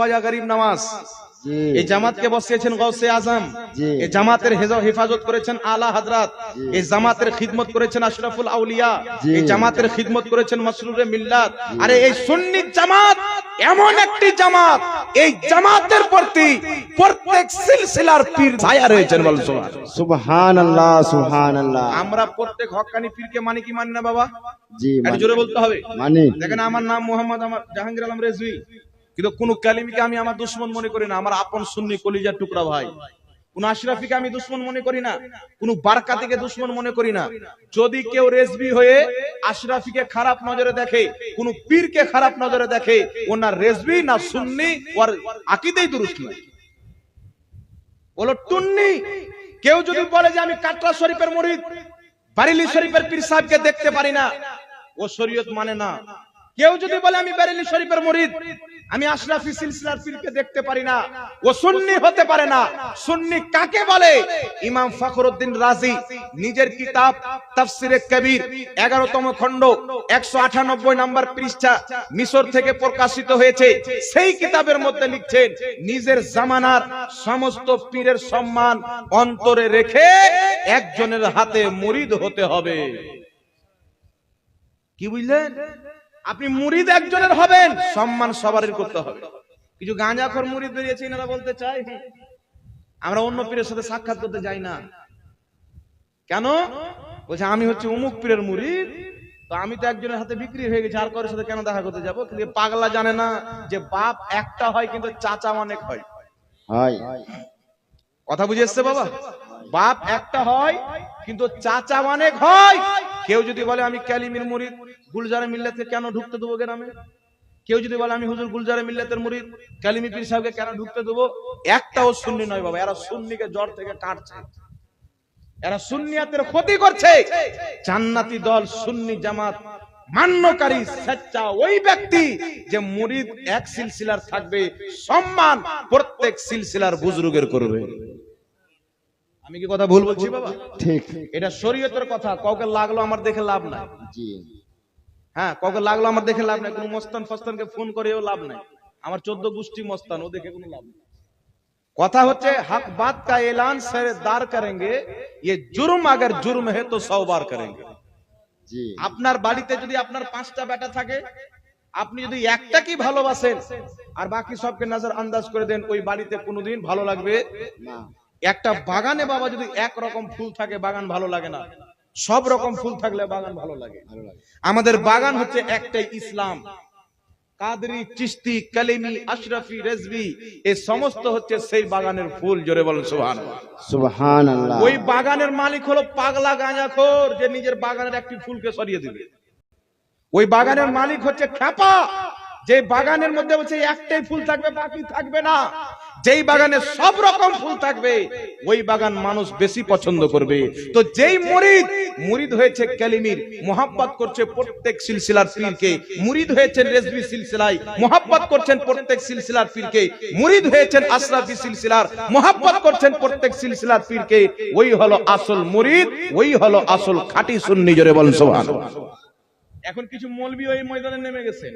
খোয়াজা গরিব নামাজ। এই জামাতকে বসিয়েছেন গৌসে আজম। এই জামাতের হেফাজত করেছেন আলা হাজরাত। এই জামাতের খিদমত করেছেন আশরাফুল আউলিয়া। এই জামাতের খিদমত করেছেন মাসরুরে মিল্লাত। আরে এই সুন্নি জামাত এমন একটি জামাত এই জামাতের প্রতি প্রত্যেক সিলসিলার পীর ছায়া রয়েছেন বল সুবহান সুবহান আল্লাহ সুবহান আল্লাহ আমরা প্রত্যেক হক্কানি পীরকে মানি কি মানি না বাবা? জি মানি- জোরে বলতে হবে। মানি। দেখেন আমার নাম মোহাম্মদ আমার জাহাঙ্গীর আলম রেজভি। কিন্তু কোন কালিমিকে আমি আমার দুশ্মন মনে করি না, আমার আপন সুন্নি কলিজার টুকরা ভাই। কোন আশরাফিকে আমি দুশ্মন মনে করি না, কোন বারকাতিকে দুশ্মন মনে করি না। যদি কেউ রেজবি হয়ে আশরাফিকে খারাপ নজরে দেখে, কোন পীরকে খারাপ নজরে দেখে, ও না রেজবি, না সুন্নি, ওর আকিদেই দুরুস্ত নাই। বলো, টুন্নি, কেউ যদি বলে যে আমি কাটরা শরীফের মরিদ বারিলি শরীফের পীর সাহেবকে দেখতে পারি না, ও শরীয়ত মানে না। কেউ যদি বলে আমি বারেলি শরীফের মরিদ আমি আশরাফি সিলসিলার পীরকে দেখতে পারি না। ও সুন্নি হতে পারে না। সুন্নি কাকে বলে? ইমাম ফখরুদ্দিন রাজি, নিজের কিতাব তাফসিরে কবির 11তম খণ্ড 198 নম্বর পৃষ্ঠা মিশর থেকে প্রকাশিত হয়েছে। সেই কিতাবের মধ্যে লিখছেন, নিজের জামানার সমস্ত পীরের সম্মান অন্তরে রেখে একজনের হাতে মুরিদ হতে হবে। কি বুঝলেন? আপনি মুরিদ একজনের হবেন সম্মান সবারই করতে হবে। কিছু গাঁজাখর মুরিদ বেরিয়েছে এনারা বলতে চাই আমরা অন্য পীরের সাথে সাক্ষাৎ করতে যাই না। কেন? বলছে আমি হচ্ছে অমুক পীরের মুরিদ তো আমি তো একজনের হাতে বিক্রি হয়ে গেছি আর কারোর সাথে কেন দেখা করতে যাব? কিন্তু পাগলা জানে না যে বাপ একটা হয় কিন্তু চাচা অনেক হয়। হয়। কথা বুঝে এসছে বাবা? বাপ একটা হয় কিন্তু চাচা অনেক হয়। কেউ যদি বলে আমি ক্যালিমির মুরিদ, গুলজারে মিল্লাতে কেন ঢুকতে দেবো গ্রামে? কেউ যদি বলে আমি হুজুর গুলজারে মিল্লাতের মুরিদ, ক্যালিমি পীর সাহেবকে কেন ঢুকতে দেবো? একটাও সুন্নি নয় বাবা, এরা সুন্নিকে জ্বর থেকে কাটছে। এরা সুন্নিয়াতের ক্ষতি করছে। জান্নাতি দল, সুন্নি জামাত, মান্যকারী, স্বেচ্ছা ওই ব্যক্তি যে মুরিদ এক সিলসিলার থাকবে, সম্মান প্রত্যেক সিলসিলার বুজরুগের করবে। আমি কি কথা ভুল বলছি বাবা ঠিক এটা শরীয়তের কথা কাউকে লাগলো আমার দেখে লাভ নাই জি হ্যাঁ কাউকে লাগলো আমার দেখে লাভ নাই কোন মস্তান ফস্তানকে ফোন করেও লাভ নাই আমার চোদ্দ গোষ্ঠী মস্তান ও দেখে কোনো লাভ নাই কথা হচ্ছে হক বাত का ऐलान सरदार करेंगे ये जुर्म अगर जुर्म है तो सौ बार करेंगे জি আপনার বাড়িতে যদি আপনার পাঁচটা বেটা থাকে আপনি যদি একটা কি ভালোবাসেন আর বাকি সবকে নজর আন্দাজ করে দেন ওই বাড়িতে কোনোদিন ভালো লাগবে না একটা বাগানে বাবা যদি এক রকম ফুল থাকে বাগান ভালো লাগে না। সব রকম ফুল থাকলে বাগান ভালো লাগে। আমাদের বাগান হচ্ছে একটাই ইসলাম। কাদরি চিস্তি কালিমি আশরাফি রেজবি এই সমস্ত হচ্ছে সেই বাগানের ফুল জোরে বলেন সুবহানাল্লাহ। সুবহান ওই বাগানের মালিক হলো পাগলা গাঁজাখোর যে নিজের বাগানের একটি ফুলকে সরিয়ে দিবে। ওই বাগানের মালিক হচ্ছে খ্যাপা যে বাগানের মধ্যে হচ্ছে একটাই ফুল থাকবে বাকি থাকবে না। যেই বাগানে সব রকম ফুল থাকবে, ওই বাগান মানুষ বেশি পছন্দ করবে। তো যেই মুরিদ মুরিদ হয়েছে কালিমির মোহাব্বত করছে প্রত্যেক সিলসিলার পীরকে। মুরিদ হয়েছে রেজবি সিলসিলায়, মোহাব্বত করছেন প্রত্যেক সিলসিলার পীরকে। মুরিদ হয়েছেন আশরাফি সিলসিলার, মোহাব্বত করছেন প্রত্যেক সিলসিলার পীরকে। ওই হলো আসল মুরিদ, ওই হলো আসল খাঁটি সুন্নি, জোরে বলেন সুবহানাল্লাহ এখন কিছু মৌলবি ওই ময়দানে নেমে গেছে।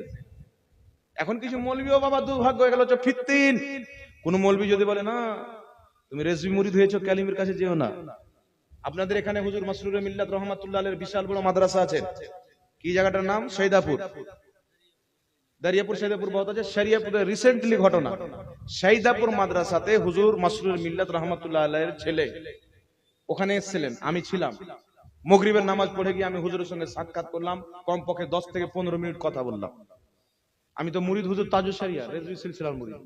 এখন কিছু মৌলবিও বাবা দুর্ভাগ্য হয়ে গেল ফিত্তিন। কোন মৌলবি যদি বলে, না, তুমি রেজবি মুরিদ হয়েছো, ক্যালিমের কাছে যেও না। আপনাদের এখানে হুজুর মাসরুর মিল্লাত রহমাতুল্লাহ আলের বিশাল বড় মাদ্রাসা আছে। কি জায়গাটার নাম? সৈদাপুর। দারিয়াপুর সৈদাপুর বহুত আছে। শরিয়াপুরে রিসেন্টলি ঘটনা। সৈদাপুর মাদ্রাসাতে হুজুর মাসরুর মিল্লাত রহমাতুল্লাহ আলের ছেলে। ওখানে এসেছিলেন, আমি ছিলাম। মগরিবের নামাজ পড়ে গিয়ে আমি হুজুরের সঙ্গে সাক্ষাৎ করলাম, কমপক্ষে দশ থেকে পনেরো মিনিট কথা বললাম। আমি তো মুরিদ হুজুর তাজু সারিয়া রেজবি সিলসিলার মুরিদ।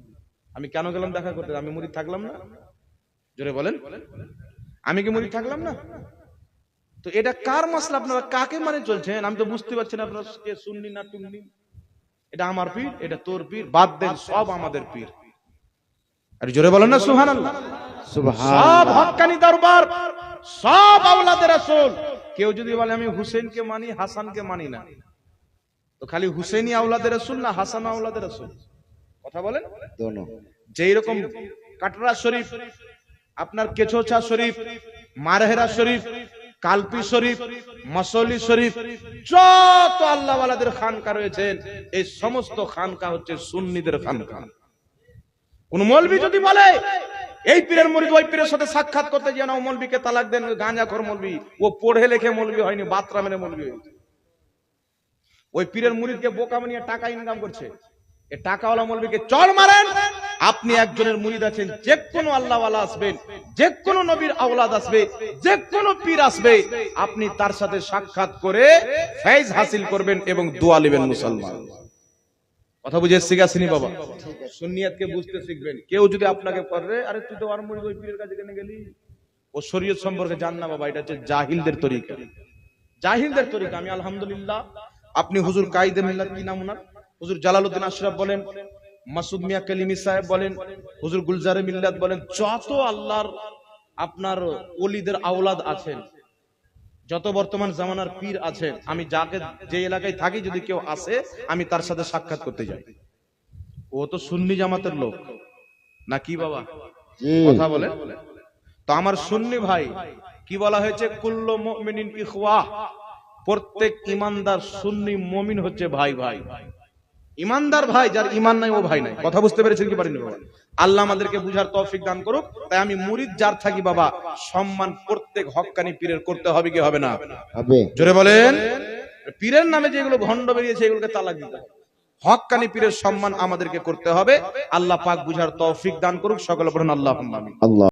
আমি কেন গেলাম দেখা করতে? আমি মুরিদ থাকলাম না। জোরে বলেন। আমি কি মুরিদ থাকলাম না? তো এটা কার মশলা? আপনারা কাকে মানে চলছেন? আমি তো বুঝতে পারছি না আপনারা কে শুননি না টুননি এটা আমার পীর এটা তোর পীর বাদ দেন সব আমাদের পীর। আর জোরে বলেন না সুবহানাল্লাহ। সুবহান সব হক্কানি দরবার সব আওলাদের রাসূল। কেউ যদি বলে আমি হুসেনকে মানি হাসানকে মানি না। তো খালি হুসেনি আওলাদের রাসূল না হাসান আওলাদের রাসূল? কথা বলেন? দোনো। যেই রকম কাটরা শরীফ আপনার কেছোছা শরীফ মারহেরা শরীফ কালপি শরীফ মসলি শরীফ যত আল্লাহওয়ালাদের খানকা রয়েছেন এই সমস্ত খানকা হচ্ছে সুন্নিদের খানকা। কোন মৌলবি যদি বলে এই পীরের মরিদ ওই পীরের সাথে সাক্ষাৎ করতে যেন ও মৌলবিকে তালাক দেন ওই গাঁজাখোর মৌলবি ও পড়ে লেখে মৌলবি হয়নি বাতরা মেরে মৌলবি হয়েছে। ওই পীরের মুরিদকে বোকা বানিয়ে টাকা ইনকাম করছে। টাকাওয়ালা মৌলবিকে মারেন। আপনি একজনের মুরিদ আছেন, যে কোনো আল্লাহওয়ালা আসবেন যে কোনো নবীর আওলাদ আসবে, যে কোনো পীর আসবে। আপনি তার সাথে সাক্ষাৎ করে ফেজ হাসিল করবেন এবং দোয়া নেবেন মুসলমান। কথা বুঝে শিখাসিনি বাবা? সুন্নিয়াতকে বুঝতে শিখবেন। কেউ যদি আপনাকে পড়ে আরে তুই তো আর মুরিদ ওই পীরের কাছে কেন গেলি? ও শরীয়ত সম্পর্কে জান না বাবা, এটা হচ্ছে জাহিলদের তরিকা। জাহিলদের তরিকা, আমি আলহামদুলিল্লাহ। আপনি হুজুর কাইদে মিল্লাত কি নাম ওনার? হুজুর জালালউদ্দিন আশরাফ বলেন, মাসুদ মিয়া কালিমি সাহেব বলেন, হুজুর গুলজারে মিল্লাত বলেন, যত আল্লাহর আপনার ওলিদের আওলাদ আছেন, যত বর্তমান জামানার পীর আছেন, আমি যাকে যে এলাকায় থাকি, যদি কেউ আসে, আমি তার সাথে সাক্ষাৎ করতে যাই। ও তো সুন্নি জামাতের লোক। না কি বাবা? কথা বলে। তো আমার সুন্নি ভাই, কি বলা হয়েছে? কুল্ল ইখওয়া। প্রত্যেক ইমানদার সুন্নি মুমিন হচ্ছে ভাই ভাই ভাই। ইমানদার ভাই যার ইমান নাই ও ভাই নাই। কথা বুঝতে পেরেছেন কি পারেননি বাবা? আল্লাহ আমাদেরকে বুঝার তৌফিক দান করুক। তাই আমি মুরিদ যার থাকি বাবা সম্মান প্রত্যেক হক্কানি পীরের করতে হবে কি হবে না? হবে। জোরে বলেন। পীরের নামে যেগুলো ভণ্ড বেরিয়েছে এগুলোকে তালাক দিতে হবে। হক্কানি পীরের সম্মান আমাদেরকে করতে হবে। আল্লাহ পাক বুঝার তৌফিক দান করুক। সকলে বলেন আল্লাহ আমিন। আল্লাহ।